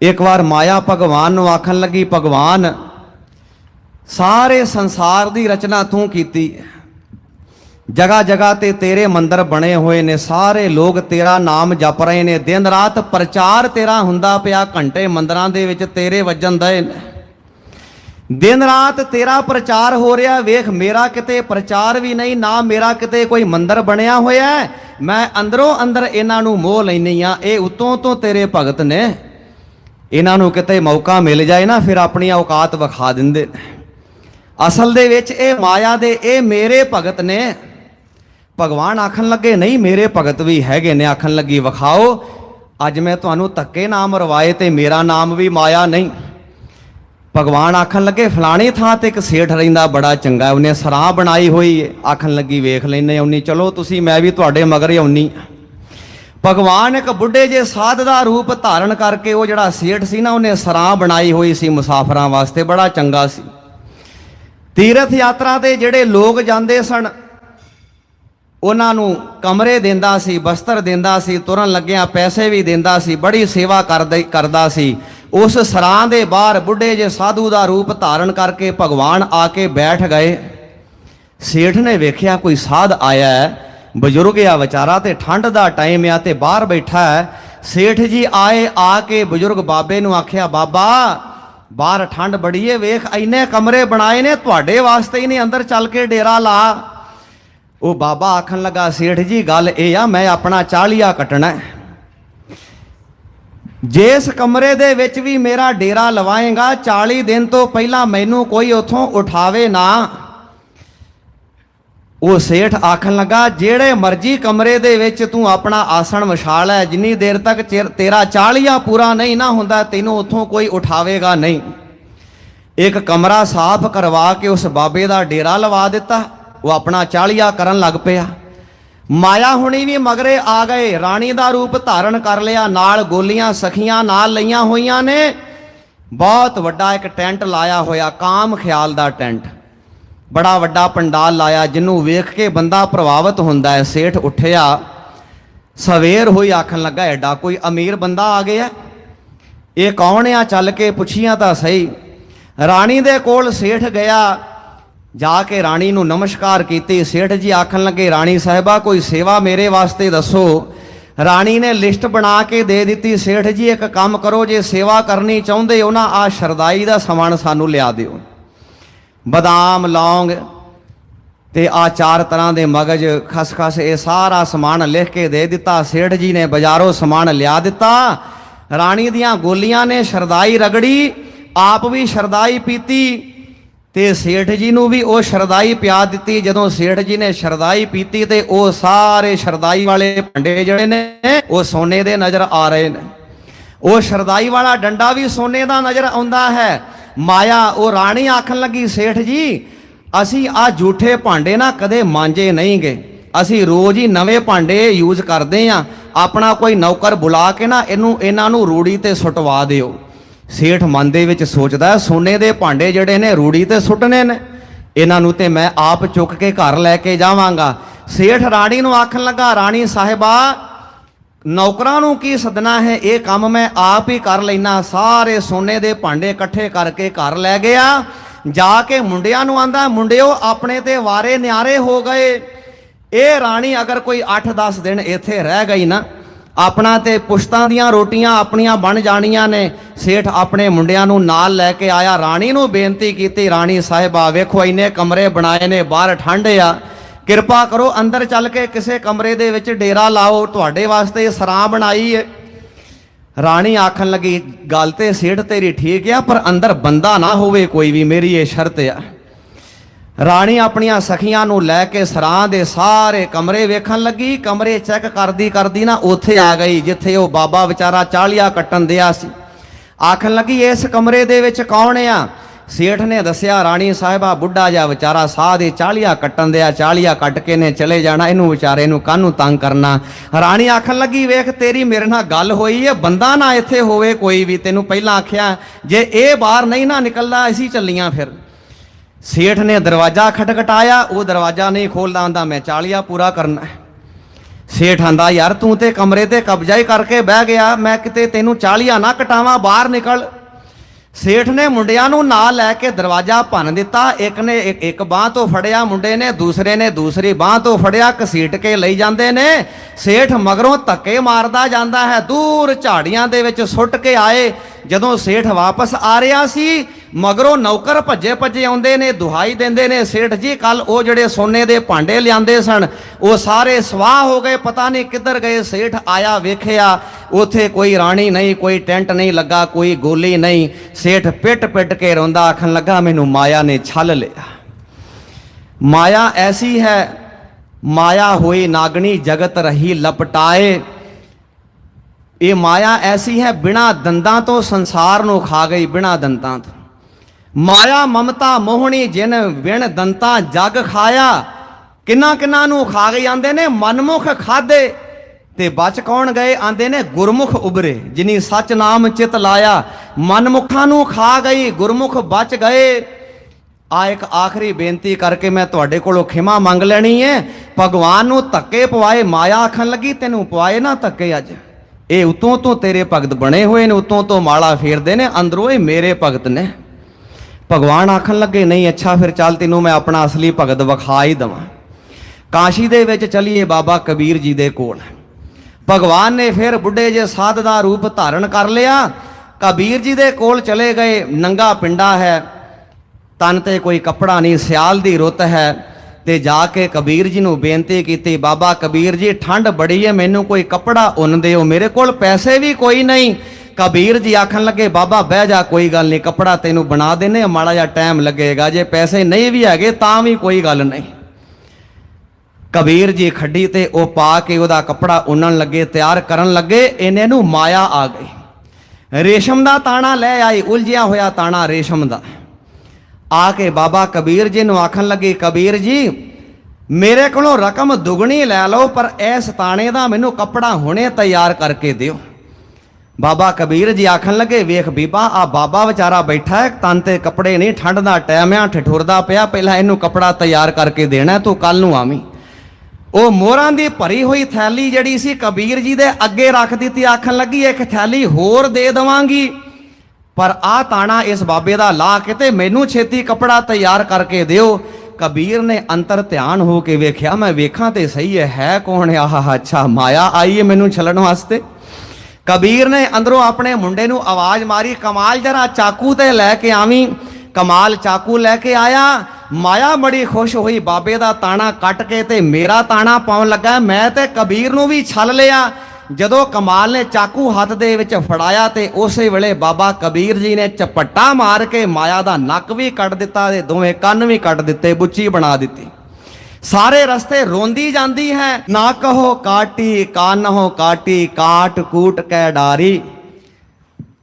ਇੱਕ ਵਾਰ ਮਾਇਆ ਭਗਵਾਨ ਨੂੰ ਆਖਣ ਲੱਗੀ, ਭਗਵਾਨ, ਸਾਰੇ ਸੰਸਾਰ ਦੀ ਰਚਨਾ ਤੂੰ ਕੀਤੀ। ਜਗਾ ਜਗਾ ਤੇ ਤੇਰੇ ਮੰਦਰ ਬਣੇ ਹੋਏ ਨੇ, ਸਾਰੇ ਲੋਕ ਤੇਰਾ ਨਾਮ ਜਪ ਰਹੇ ਨੇ। ਦਿਨ ਰਾਤ ਪ੍ਰਚਾਰ ਤੇਰਾ ਹੁੰਦਾ ਪਿਆ, ਘੰਟੇ ਮੰਦਰਾਂ ਦੇ ਵਿੱਚ ਤੇਰੇ ਵੱਜਣ ਦਏ ਦਿਨ ਰਾਤ ਤੇਰਾ ਪ੍ਰਚਾਰ ਹੋ ਰਿਹਾ, ਵੇਖ ਮੇਰਾ ਕਿਤੇ ਪ੍ਰਚਾਰ ਵੀ ਨਹੀਂ, ਨਾ ਮੇਰਾ ਕਿਤੇ ਕੋਈ ਮੰਦਰ ਬਣਿਆ ਹੋਇਆ। ਮੈਂ ਅੰਦਰੋਂ ਅੰਦਰ ਇਹਨਾਂ ਨੂੰ ਮੋਹ ਲੈਨੀ ਆ ਇਹ ਉਤੋਂ ਤੋਂ ਤੇਰੇ ਭਗਤ ਨੇ ਇਹਨਾਂ ਨੂੰ ਕਿਤੇ ਮੌਕਾ ਮਿਲ ਜਾਏ ਨਾ, ਫਿਰ ਆਪਣੀ ਔਕਾਤ ਵਿਖਾ ਦਿੰਦੇ ਨੇ। ਅਸਲ ਦੇ ਵਿੱਚ ਇਹ ਮਾਇਆ ਦੇ, ਇਹ ਮੇਰੇ ਭਗਤ ਨੇ। ਭਗਵਾਨ ਆਖਣ ਲੱਗੇ, ਨਹੀਂ, ਮੇਰੇ ਭਗਤ ਵੀ ਹੈਗੇ ਨੇ। ਆਖਣ ਲੱਗੀ, ਵਿਖਾਓ, ਅੱਜ ਮੈਂ ਤੁਹਾਨੂੰ ਧੱਕੇ ਨਾਮ ਰਵਾਏ ਤੇ ਮੇਰਾ ਨਾਮ ਵੀ ਮਾਇਆ ਨਹੀਂ। ਭਗਵਾਨ ਆਖਣ ਲੱਗੇ, ਫਲਾਣੀ ਥਾਂ ਤੇ ਇੱਕ ਸੇਠ ਰਹਿੰਦਾ, ਬੜਾ ਚੰਗਾ, ਉਹਨੇ ਸਰਾਂ ਬਣਾਈ ਹੋਈ ਆਖਣ ਲੱਗੀ, ਵੇਖ ਲੈਨੇ ਆਉਣੀ ਚਲੋ ਤੁਸੀਂ, ਮੈਂ ਵੀ ਤੁਹਾਡੇ ਮਗਰ ਹੀ ਆਉਣੀ ਭਗਵਾਨ ਇੱਕ ਬੁੱਢੇ ਜੇ ਸਾਧ ਦਾ ਰੂਪ ਧਾਰਨ ਕਰਕੇ ਉਹ ਜਿਹੜਾ ਸੇਠ ਸੀ ਨਾ, ਉਹਨੇ ਸਰਾਂ ਬਣਾਈ ਹੋਈ ਸੀ ਮੁਸਾਫਰਾਂ ਵਾਸਤੇ, ਬੜਾ ਚੰਗਾ ਸੀ। ਤੀਰਥ ਯਾਤਰਾ ਤੇ ਜਿਹੜੇ ਲੋਕ ਜਾਂਦੇ ਸਨ, ਉਹਨਾਂ ਨੂੰ ਕਮਰੇ ਦਿੰਦਾ ਸੀ, ਬਸਤਰ ਦਿੰਦਾ ਸੀ, ਤੁਰਨ ਲੱਗਿਆਂ ਪੈਸੇ ਵੀ ਦਿੰਦਾ ਸੀ, ਬੜੀ ਸੇਵਾ ਕਰਦਾ ਕਰਦਾ ਸੀ। ਉਸ ਸਰਾਂ ਦੇ ਬਾਹਰ ਬੁੱਢੇ ਜੇ ਸਾਧੂ ਦਾ ਰੂਪ ਧਾਰਨ ਕਰਕੇ ਭਗਵਾਨ ਆ ਕੇ ਬੈਠ ਗਏ। ਸੇਠ ਨੇ ਵੇਖਿਆ ਕੋਈ ਸਾਧ ਆਇਆ ਹੈ ਬਜ਼ੁਰਗ ਆ ਵਿਚਾਰਾ ਤੇ ਠੰਡ ਦਾ ਟਾਈਮ ਆ ਤੇ ਬਾਹਰ ਬੈਠਾ ਹੈ। ਸੇਠ ਜੀ ਆਏ, ਆ ਕੇ ਬਜ਼ੁਰਗ ਬਾਬੇ ਨੂੰ ਆਖਿਆ, ਬਾਬਾ, ਬਾਹਰ ਠੰਡ ਬੜੀ ਏ, ਵੇਖ ਐਨੇ ਕਮਰੇ ਬਣਾਏ ਨੇ, ਤੁਹਾਡੇ ਵਾਸਤੇ ਹੀ ਨਹੀਂ, ਅੰਦਰ ਚੱਲ ਕੇ ਡੇਰਾ ਲਾ। ਉਹ ਬਾਬਾ ਆਖਣ ਲੱਗਾ, ਸੇਠ ਜੀ, ਗੱਲ ਇਹ ਆ, ਮੈਂ ਆਪਣਾ ਚਾਲੀਆ ਕੱਟਣਾ ਜਿਸ ਕਮਰੇ ਦੇ ਵਿੱਚ ਵੀ ਮੇਰਾ ਡੇਰਾ ਲਵਾਏਗਾ 40 ਦਿਨ ਤੋਂ ਪਹਿਲਾਂ ਮੈਨੂੰ ਕੋਈ ਉਥੋਂ ਉਠਾਵੇ ਨਾ। ਉਹ ਸੇਠ ਆਖਣ ਲੱਗਾ, ਜਿਹੜੇ ਮਰਜ਼ੀ ਕਮਰੇ ਦੇ ਵਿੱਚ ਤੂੰ ਆਪਣਾ ਆਸਣ ਵਿਛਾ ਲੈ, ਜਿੰਨੀ ਦੇਰ ਤੱਕ ਚਿਰ- ਤੇਰਾ ਚਾਲੀਆ ਪੂਰਾ ਨਹੀਂ ਨਾ ਹੁੰਦਾ, ਤੈਨੂੰ ਉੱਥੋਂ ਕੋਈ ਉਠਾਵੇਗਾ ਨਹੀਂ। ਇੱਕ ਕਮਰਾ ਸਾਫ਼ ਕਰਵਾ ਕੇ ਉਸ ਬਾਬੇ ਦਾ ਡੇਰਾ ਲਵਾ ਦਿੱਤਾ। ਉਹ ਆਪਣਾ ਚਾਲੀਆ ਕਰਨ ਲੱਗ ਪਿਆ। ਮਾਇਆ ਹੁਣੀ ਵੀ ਮਗਰੇ ਆ ਗਏ। ਰਾਣੀ ਦਾ ਰੂਪ ਧਾਰਨ ਕਰ ਲਿਆ। ਨਾਲ ਗੋਲੀਆਂ ਸਖੀਆਂ, ਨਾਲ ਲਈਆਂ ਹੋਈਆਂ ਨੇ। ਬਹੁਤ ਵੱਡਾ ਇੱਕ ਟੈਂਟ ਲਾਇਆ ਹੋਇਆ, ਕਾਮ ਖਿਆਲ ਦਾ ਟੈਂਟ। ਬੜਾ ਵੱਡਾ ਪੰਡਾਲ ਲਾਇਆ, ਜਿਹਨੂੰ ਵੇਖ ਕੇ ਬੰਦਾ ਪ੍ਰਭਾਵਿਤ ਹੁੰਦਾ ਹੈ। ਸੇਠ ਉੱਠਿਆ, ਸਵੇਰ ਹੋਈ ਆਖਣ ਲੱਗਾ, ਐਡਾ ਕੋਈ ਅਮੀਰ ਬੰਦਾ ਆ ਗਿਆ ਇਹ ਕੌਣ ਆ? ਚੱਲ ਕੇ ਪੁੱਛੀਆਂ ਤਾਂ ਸਹੀ। ਰਾਣੀ ਦੇ ਕੋਲ ਸੇਠ ਗਿਆ, ਜਾ ਕੇ ਰਾਣੀ ਨੂੰ ਨਮਸਕਾਰ ਕੀਤੀ। ਸੇਠ ਜੀ ਆਖਣ ਲੱਗੇ, ਰਾਣੀ ਸਾਹਿਬਾ, ਕੋਈ ਸੇਵਾ ਮੇਰੇ ਵਾਸਤੇ ਦੱਸੋ। ਰਾਣੀ ਨੇ ਲਿਸਟ ਬਣਾ ਕੇ ਦੇ ਦਿੱਤੀ। ਸੇਠ ਜੀ, ਇੱਕ ਕੰਮ ਕਰੋ, ਜੇ ਸੇਵਾ ਕਰਨੀ ਚਾਹੁੰਦੇ ਹੋ ਨਾ ਆ ਸ਼ਰਦਾਈ ਦਾ ਸਮਾਨ ਸਾਨੂੰ ਲਿਆ ਦਿਓ। ਬਦਾਮ, ਲੌਂਗ ਤੇ ਆ ਚਾਰ ਤਰ੍ਹਾਂ ਦੇ ਮਗਜ ਖਸਖਸ ਇਹ ਸਾਰਾ ਸਮਾਨ ਲਿਖ ਕੇ ਦੇ ਦਿੱਤਾ। ਸੇਠ ਜੀ ਨੇ ਬਾਜ਼ਾਰੋਂ ਸਮਾਨ ਲਿਆ ਦਿੱਤਾ। ਰਾਣੀ ਦੀਆਂ ਗੋਲੀਆਂ ਨੇ ਸ਼ਰਦਾਈ ਰਗੜੀ, ਆਪ ਵੀ ਸ਼ਰਦਾਈ ਪੀਤੀ ਤੇ ਸੇਠ ਜੀ ਨੂੰ ਵੀ ਉਹ ਸ਼ਰਦਾਈ ਪਿਆ ਦਿੱਤੀ। ਜਦੋਂ ਸੇਠ ਜੀ ਨੇ ਸ਼ਰਦਾਈ ਪੀਤੀ ਤੇ ਉਹ ਸਾਰੇ ਸ਼ਰਦਾਈ ਵਾਲੇ ਭਾਂਡੇ ਜਿਹੜੇ ਨੇ, ਉਹ ਸੋਨੇ ਦੇ ਨਜ਼ਰ ਆ ਰਹੇ ਨੇ। ਉਹ ਸ਼ਰਦਾਈ ਵਾਲਾ ਡੰਡਾ ਵੀ ਸੋਨੇ ਦਾ ਨਜ਼ਰ ਆਉਂਦਾ ਹੈ। ਮਾਇਆ, ਉਹ ਰਾਣੀ ਆਖਣ ਲੱਗੀ, ਸੇਠ ਜੀ, ਅਸੀਂ ਆ ਝੂਠੇ ਭਾਂਡੇ ਨਾ ਕਦੇ ਮਾਂਜੇ ਨਹੀਂ ਗਏ ਅਸੀਂ ਰੋਜ਼ ਹੀ ਨਵੇਂ ਭਾਂਡੇ ਯੂਜ਼ ਕਰਦੇ ਆ। ਆਪਣਾ ਕੋਈ ਨੌਕਰ ਬੁਲਾ ਕੇ ਨਾ ਇਹਨੂੰ, ਇਹਨਾਂ ਨੂੰ ਰੂੜੀ ਤੇ ਸੁਟਵਾ ਦਿਓ। ਸੇਠ ਮਨ ਦੇ ਵਿੱਚ ਸੋਚਦਾ, ਸੋਨੇ ਦੇ ਭਾਂਡੇ ਜਿਹੜੇ ਨੇ, ਰੂੜੀ ਤੇ ਸੁੱਟਨੇ ਨੇ। ਇਹਨਾਂ ਨੂੰ ਤੇ ਮੈਂ ਆਪ ਚੁੱਕ ਕੇ ਘਰ ਲੈ ਕੇ ਜਾਵਾਂਗਾ। ਸੇਠ ਰਾਣੀ ਨੂੰ ਆਖਣ ਲੱਗਾ, ਰਾਣੀ ਸਾਹਿਬਾ ਨੌਕਰਾਂ ਨੂੰ ਕੀ ਸਦਨਾ ਹੈ? ਇਹ ਕੰਮ ਮੈਂ ਆਪ ਹੀ ਕਰ ਲੈਣਾ ਸਾਰੇ ਸੋਨੇ ਦੇ ਭਾਂਡੇ ਇਕੱਠੇ ਕਰਕੇ ਘਰ ਲੈ ਗਿਆ। ਜਾ ਕੇ ਮੁੰਡਿਆਂ ਨੂੰ ਆਂਦਾ, ਮੁੰਡਿਓ, ਆਪਣੇ ਤੇ ਵਾਰੇ ਨਿਆਰੇ ਹੋ ਗਏ। ਇਹ ਰਾਣੀ ਅਗਰ ਕੋਈ 8-10 ਦਿਨ ਇੱਥੇ ਰਹਿ ਗਈ ਨਾ, ਆਪਣਾ ਤੇ ਪੁਸ਼ਤਾਂ ਦੀਆਂ ਰੋਟੀਆਂ ਆਪਣੀਆਂ ਬਣ ਜਾਣੀਆਂ ਨੇ। ਸੇਠ ਆਪਣੇ ਮੁੰਡਿਆਂ ਨੂੰ ਨਾਲ ਲੈ ਕੇ ਆਇਆ। ਰਾਣੀ ਨੂੰ ਬੇਨਤੀ ਕੀਤੀ, ਰਾਣੀ ਸਾਹਿਬਾ, ਵੇਖੋ ਇੰਨੇ ਕਮਰੇ ਬਣਾਏ ਨੇ, ਬਾਹਰ ਠੰਡ ਆ। ਕਿਰਪਾ ਕਰੋ ਅੰਦਰ ਚੱਲ ਕੇ ਕਿਸੇ ਕਮਰੇ ਦੇ ਵਿੱਚ ਡੇਰਾ ਲਾਓ। ਤੁਹਾਡੇ ਵਾਸਤੇ ਸਰਾਂ ਬਣਾਈ ਹੈ ਰਾਣੀ ਆਖਣ ਲੱਗੀ, ਗੱਲ ਤੇ ਸੇਠ ਤੇਰੀ ਠੀਕ ਆ, ਪਰ ਅੰਦਰ ਬੰਦਾ ਨਾ ਹੋਵੇ ਕੋਈ ਵੀ, ਮੇਰੀ ਇਹ ਸ਼ਰਤ ਆ। ਰਾਣੀ ਆਪਣੀਆਂ ਸਖੀਆਂ ਨੂੰ ਲੈ ਕੇ ਸਰਾਂ ਦੇ ਸਾਰੇ ਕਮਰੇ ਵੇਖਣ ਲੱਗੀ। ਕਮਰੇ ਚੈੱਕ ਕਰਦੀ ਕਰਦੀ ਨਾ ਉੱਥੇ ਆ ਗਈ, ਜਿੱਥੇ ਉਹ ਬਾਬਾ ਵਿਚਾਰਾ ਚਾਲੀਆ ਕੱਟਣ ਦਿਆ ਸੀ। ਆਖਣ ਲੱਗੀ, ਇਸ ਕਮਰੇ ਦੇ ਵਿੱਚ ਕੌਣ ਆ? ਸੇਠ ਨੇ ਦੱਸਿਆ, ਰਾਣੀ ਸਾਹਿਬਾ, ਬੁੱਢਾ ਜਿਹਾ ਵਿਚਾਰਾ ਸਾਹ ਦੇ ਚਾਲੀਆ ਕੱਟਣ ਦਿਆ, ਚਾਲੀਆ ਕੱਟ ਕੇ ਨੇ ਚਲੇ ਜਾਣਾ, ਇਹਨੂੰ ਵਿਚਾਰੇ ਨੂੰ ਕਾਹਨੂੰ ਤੰਗ ਕਰਨਾ? ਰਾਣੀ ਆਖਣ ਲੱਗੀ, ਵੇਖ, ਤੇਰੀ ਮੇਰੇ ਨਾਲ ਗੱਲ ਹੋਈ ਹੈ ਬੰਦਾ ਨਾ ਇੱਥੇ ਹੋਵੇ ਕੋਈ ਵੀ। ਤੈਨੂੰ ਪਹਿਲਾਂ ਆਖਿਆ, ਜੇ ਇਹ ਬਾਹਰ ਨਹੀਂ ਨਾ ਨਿਕਲਦਾ, ਅਸੀਂ ਚੱਲੀਆਂ ਫਿਰ। ਸੇਠ ਨੇ ਦਰਵਾਜ਼ਾ ਖਟਖਟਾਇਆ, ਉਹ ਦਰਵਾਜ਼ਾ ਨਹੀਂ ਖੋਲਦਾ, ਆਂਦਾ, ਮੈਂ ਚਾਲੀਆ ਪੂਰਾ ਕਰਨਾ ਹੈ। ਸੇਠ ਆਂਦਾ, ਯਾਰ, ਤੂੰ ਤੇ ਕਮਰੇ ਤੇ ਕਬਜ਼ਾ ਹੀ ਕਰਕੇ ਬਹਿ ਗਿਆ, ਮੈਂ ਕਿਤੇ ਤੈਨੂੰ ਚਾਲੀਆਂ ਨਾ ਕਟਾਵਾਂ, ਬਾਹਰ ਨਿਕਲ। ਸੇਠ ਨੇ ਮੁੰਡਿਆਂ ਨੂੰ ਨਾਲ ਲੈ ਕੇ ਦਰਵਾਜ਼ਾ ਭੰਨ ਦਿੱਤਾ। ਇੱਕ ਨੇ ਇੱਕ- ਇੱਕ ਬਾਹ ਤੋਂ ਫੜਿਆ ਮੁੰਡੇ ਨੇ, ਦੂਸਰੇ ਨੇ ਦੂਸਰੀ ਬਾਹ ਤੋਂ ਫੜਿਆ ਘਸੀਟ ਕੇ ਲਈ ਜਾਂਦੇ ਨੇ। ਸੇਠ ਮਗਰੋਂ ਧੱਕੇ ਮਾਰਦਾ ਜਾਂਦਾ ਹੈ, ਦੂਰ ਝਾੜੀਆਂ ਦੇ ਵਿੱਚ ਸੁੱਟ ਕੇ ਆਏ। ਜਦੋਂ ਸੇਠ ਵਾਪਸ ਆ ਰਿਹਾ ਸੀ ਮਗਰੋਂ ਨੌਕਰ ਭੱਜੇ ਭੱਜੇ ਆਉਂਦੇ ਨੇ, ਦੁਹਾਈ ਦਿੰਦੇ ਨੇ। ਸੇਠ ਜੀ ਕੱਲ ਉਹ ਜਿਹੜੇ ਸੋਨੇ ਦੇ ਭਾਂਡੇ ਲਿਆਂਦੇ ਸਨ, ਉਹ ਸਾਰੇ ਸਵਾਹ ਹੋ ਗਏ। ਪਤਾ ਨਹੀਂ ਕਿੱਧਰ ਗਏ। ਸੇਠ ਆਇਆ, ਵੇਖਿਆ, ਉਥੇ ਕੋਈ ਰਾਣੀ ਨਹੀਂ, ਕੋਈ ਟੈਂਟ ਨਹੀਂ ਲੱਗਾ, ਕੋਈ ਗੋਲੀ ਨਹੀਂ। ਸੇਠ ਪਿੱਟ ਪਿੱਟ ਕੇ ਰੋਂਦਾ, ਆਖਣ ਲੱਗਾ, ਮੈਨੂੰ ਮਾਇਆ ਨੇ ਛਲ ਲਿਆ। ਮਾਇਆ ਐਸੀ ਹੈ, ਮਾਇਆ ਹੋਈ ਨਾਗਣੀ ਜਗਤ ਰਹੀ ਲਪਟਾਏ। ਇਹ ਮਾਇਆ ਐਸੀ ਹੈ, ਬਿਨਾ ਦੰਦਾਂ ਤੋਂ ਸੰਸਾਰ ਨੂੰ ਖਾ ਗਈ, ਬਿਨਾ ਦੰਦਾਂ ਤੋਂ। ਮਾਇਆ ਮਮਤਾ ਮੋਹਣੀ ਜਿਨ ਵਿਣ ਦੰਤਾ ਜਗ ਖਾਇਆ। ਕਿੰਨਾ ਕਿੰਨਾ ਨੂੰ ਖਾ ਗਏ ਆਂਦੇ ਨੇ, ਮਨਮੁਖ ਖਾਦੇ। ਤੇ ਬਚ ਕੌਣ ਗਏ ਆਂਦੇ ਨੇ, ਗੁਰਮੁਖ ਉਬਰੇ ਜਿਨੀ ਸੱਚ ਨਾਮ ਚਿਤ ਲਾਇਆ। ਮਨਮੁਖਾਂ ਨੂੰ ਖਾ ਗਈ, ਗੁਰਮੁਖ ਬਚ ਗਏ। ਆ ਇੱਕ ਆਖਰੀ ਬੇਨਤੀ ਕਰਕੇ ਮੈਂ ਤੁਹਾਡੇ ਕੋਲੋਂ ਖਿਮਾ ਮੰਗ ਲੈਣੀ ਹੈ ਭਗਵਾਨ ਨੂੰ ਧੱਕੇ ਪਵਾਏ, ਮਾਇਆ ਆਖਣ ਲੱਗੀ, ਤੈਨੂੰ ਪਵਾਏ ਨਾ ਧੱਕੇ ਅੱਜ। ਇਹ ਉਤੋਂ ਤੋਂ ਤੇਰੇ ਭਗਤ ਬਣੇ ਹੋਏ ਨੇ, ਉਤੋਂ ਤੋਂ ਮਾਲਾ ਫੇਰਦੇ ਨੇ, ਅੰਦਰੋਂ ਇਹ ਮੇਰੇ ਭਗਤ ਨੇ। ਭਗਵਾਨ ਆਖਣ ਲੱਗੇ, ਨਹੀਂ, ਅੱਛਾ, ਫਿਰ ਚੱਲ ਤੈਨੂੰ ਮੈਂ ਆਪਣਾ ਅਸਲੀ ਭਗਤ ਵਿਖਾ ਹੀ ਦਵਾਂ। ਕਾਸ਼ੀ ਦੇ ਵਿੱਚ ਚਲੀਏ, ਬਾਬਾ ਕਬੀਰ ਜੀ ਦੇ ਕੋਲ। ਭਗਵਾਨ ਨੇ ਫਿਰ ਬੁੱਢੇ ਜੇ ਸਾਧ ਦਾ ਰੂਪ ਧਾਰਨ ਕਰ ਲਿਆ। ਕਬੀਰ ਜੀ ਦੇ ਕੋਲ ਚਲੇ ਗਏ। ਨੰਗਾ ਪਿੰਡਾ ਹੈ। ਤਨ ਤੇ ਕੋਈ ਕੱਪੜਾ ਨਹੀਂ, ਸਿਆਲ ਦੀ ਰੁੱਤ ਹੈ। ਤੇ ਜਾ ਕੇ ਕਬੀਰ ਜੀ ਨੂੰ ਬੇਨਤੀ ਕੀਤੀ, ਬਾਬਾ ਕਬੀਰ ਜੀ, ਠੰਡ ਬੜੀ ਹੈ, ਮੈਨੂੰ ਕੋਈ ਕੱਪੜਾ ਉਨ ਦਿਓ। ਮੇਰੇ ਕੋਲ ਪੈਸੇ ਵੀ ਕੋਈ ਨਹੀਂ। ਕਬੀਰ ਜੀ ਆਖਣ ਲੱਗੇ, ਬਾਬਾ, ਬਹਿ ਜਾ, ਕੋਈ ਗੱਲ ਨਹੀਂ, ਕੱਪੜਾ ਤੈਨੂੰ ਬਣਾ ਦੇਨੇ ਮਾੜਾ ਜਿਹਾ ਟਾਈਮ ਲੱਗੇਗਾ, ਜੇ ਪੈਸੇ ਨਹੀਂ ਵੀ ਹੈਗੇ ਤਾਂ ਵੀ ਕੋਈ ਗੱਲ ਨਹੀਂ। ਕਬੀਰ ਜੀ ਖੱਡੀ ਤੇ ਉਹ ਪਾ ਕੇ ਉਹਦਾ ਕੱਪੜਾ ਉੰਨਣ ਲੱਗੇ, ਤਿਆਰ ਕਰਨ ਲੱਗੇ, ਇਹਨੇ ਨੂੰ ਮਾਇਆ ਆ ਗਈ। ਰੇਸ਼ਮ ਦਾ ਤਾਣਾ ਲੈ ਆਈ, ਉਲਝਿਆ ਹੋਇਆ ਤਾਣਾ ਰੇਸ਼ਮ ਦਾ। ਆ ਕੇ ਬਾਬਾ ਕਬੀਰ ਜੀ ਨੂੰ ਆਖਣ ਲੱਗੇ, ਕਬੀਰ ਜੀ, ਮੇਰੇ ਕੋਲੋਂ ਰਕਮ ਦੁਗਣੀ ਲੈ ਲਓ, ਪਰ ਇਸ ਤਾਣੇ ਦਾ ਮੈਨੂੰ ਕੱਪੜਾ ਹੁਣੇ ਤਿਆਰ ਕਰਕੇ ਦਿਓ। ਬਾਬਾ ਕਬੀਰ ਜੀ ਆਖਣ ਲੱਗੇ, ਵੇਖ ਬੀਬਾ, ਆ ਬਾਬਾ ਵਿਚਾਰਾ ਬੈਠਾ ਹੈ, ਤਨ ਤੇ ਕੱਪੜੇ ਨਹੀਂ, ਠੰਡ ਦਾ ਟਾਈਮ ਆ, ਠਠੁਰਦਾ ਪਿਆ, ਪਹਿਲਾਂ ਇਹਨੂੰ ਕੱਪੜਾ ਤਿਆਰ ਕਰਕੇ ਦੇਣਾ, ਤੂੰ ਕੱਲ ਨੂੰ ਆਵੀਂ। ਉਹ ਮੋਹਰਾਂ ਦੀ ਭਰੀ ਹੋਈ ਥੈਲੀ ਜਿਹੜੀ ਸੀ ਕਬੀਰ ਜੀ ਦੇ ਅੱਗੇ ਰੱਖ ਦਿੱਤੀ, ਆਖਣ ਲੱਗੀ, ਇੱਕ ਥੈਲੀ ਹੋਰ ਦੇ ਦਵਾਂਗੀ। ਪਰ ਆ ਤਾਣਾ ਇਸ ਬਾਬੇ ਦਾ ਲਾ ਕੇ ਤੇ ਮੈਨੂੰ ਛੇਤੀ ਕੱਪੜਾ ਤਿਆਰ ਕਰਕੇ ਦਿਓ। ਕਬੀਰ ਨੇ ਅੰਤਰ ਧਿਆਨ ਹੋ ਕੇ ਵੇਖਿਆ, ਮੈਂ ਵੇਖਾਂ ਤੇ ਸਹੀ ਹੈ ਹੈ ਕੌਣ ਆਹ, ਅੱਛਾ, ਮਾਇਆ ਆਈ ਹੈ ਮੈਨੂੰ ਛਲਣ ਵਾਸਤੇ? ਕਬੀਰ ਨੇ ਅੰਦਰੋਂ ਆਪਣੇ ਮੁੰਡੇ ਨੂੰ ਆਵਾਜ਼ ਮਾਰੀ, ਕਮਾਲ ਜਰਾ ਚਾਕੂ ਤੇ ਲੈ ਕੇ ਆਵੀਂ। ਕਮਾਲ ਚਾਕੂ ਲੈ ਕੇ ਆਇਆ। ਮਾਇਆ ਬੜੀ ਖੁਸ਼ ਹੋਈ, ਬਾਬੇ ਦਾ ਤਾਣਾ ਕੱਟ ਕੇ ਤੇ ਮੇਰਾ ਤਾਣਾ ਪਾਉਣ ਲੱਗਾ। ਮੈਂ ਤੇ ਕਬੀਰ ਨੂੰ ਵੀ ਛਲ ਲਿਆ। ਜਦੋਂ ਕਮਾਲ ਨੇ ਚਾਕੂ ਹੱਥ ਦੇ ਵਿੱਚ ਫੜਾਇਆ ਤੇ ਉਸੇ ਵੇਲੇ ਬਾਬਾ ਕਬੀਰ ਜੀ ਨੇ ਚਪੱਟਾ ਮਾਰ ਕੇ ਮਾਇਆ ਦਾ ਨੱਕ ਵੀ ਕੱਟ ਦਿੱਤਾ ਤੇ ਦੋਵੇਂ ਕੰਨ ਵੀ ਕੱਟ ਦਿੱਤੇ, ਬੁੱਚੀ ਬਣਾ ਦਿੱਤੀ। ਸਾਰੇ ਰਸਤੇ ਰੋਂਦੀ ਜਾਂਦੀ ਹੈ। ਨਾ ਕਹੋ ਕਾਟੀ ਕਾਨਹੋ ਕਾਟੀ, ਕਾਟ ਕੂਟ ਕੈ ਡਾਰੀ।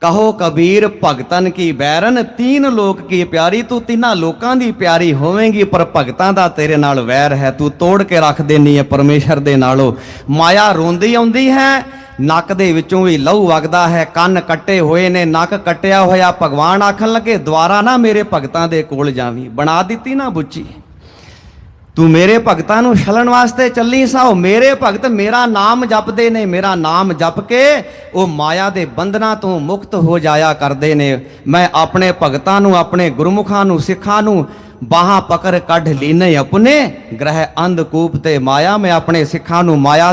ਕਹੋ ਕਬੀਰ, ਭਗਤਨ ਕੀ ਬੈਰਨ, ਤੀਨ ਲੋਕ ਕੀ ਪਿਆਰੀ। ਤੂੰ ਤਿੰਨਾਂ ਲੋਕਾਂ ਦੀ ਪਿਆਰੀ ਹੋਵੇਂਗੀ, ਪਰ ਭਗਤਾਂ ਦਾ ਤੇਰੇ ਨਾਲ ਵੈਰ ਹੈ। ਤੂੰ ਤੋੜ ਕੇ ਰੱਖ ਦੇਨੀ ਹੈ ਪਰਮੇਸ਼ਰ ਦੇ ਨਾਲੋਂ। ਮਾਇਆ ਰੋਂਦੀ ਆਉਂਦੀ ਹੈ, ਨੱਕ ਦੇ ਵਿੱਚੋਂ ਵੀ ਲਹੂ ਵਗਦਾ ਹੈ। ਕੰਨ ਕੱਟੇ ਹੋਏ ਨੇ, ਨੱਕ ਕੱਟਿਆ ਹੋਇਆ। ਭਗਵਾਨ ਆਖਣ ਲੱਗੇ, ਦੁਆਰਾ ਨਾ ਮੇਰੇ ਭਗਤਾਂ ਦੇ ਕੋਲ ਜਾਵੀਂ, ਬਣਾ ਦਿੱਤੀ ਨਾ ਬੁੱਚੀ। ਤੂੰ ਮੇਰੇ ਭਗਤਾਂ ਨੂੰ ਛਲਣ ਵਾਸਤੇ ਚੱਲੀ ਸਾਓ ਮੇਰੇ ਭਗਤ ਮੇਰਾ ਨਾਮ ਜਪਦੇ ਨੇ, ਮੇਰਾ ਨਾਮ ਜਪ ਕੇ ਉਹ ਮਾਇਆ ਦੇ ਬੰਧਨਾਂ ਤੋਂ ਮੁਕਤ ਹੋ ਜਾਇਆ ਕਰਦੇ ਨੇ। ਮੈਂ ਆਪਣੇ ਭਗਤਾਂ ਨੂੰ, ਆਪਣੇ ਗੁਰਮੁਖਾਂ ਨੂੰ, ਸਿੱਖਾਂ ਨੂੰ ਬਾਹਾਂ ਪਕੜ ਕੱਢ ਲੀਨੇ ਆਪਣੇ, ਗ੍ਰਹਿ ਅੰਧਕੂਪ ਤੇ ਮਾਇਆ, ਮੈਂ ਆਪਣੇ ਸਿੱਖਾਂ ਨੂੰ ਮਾਇਆ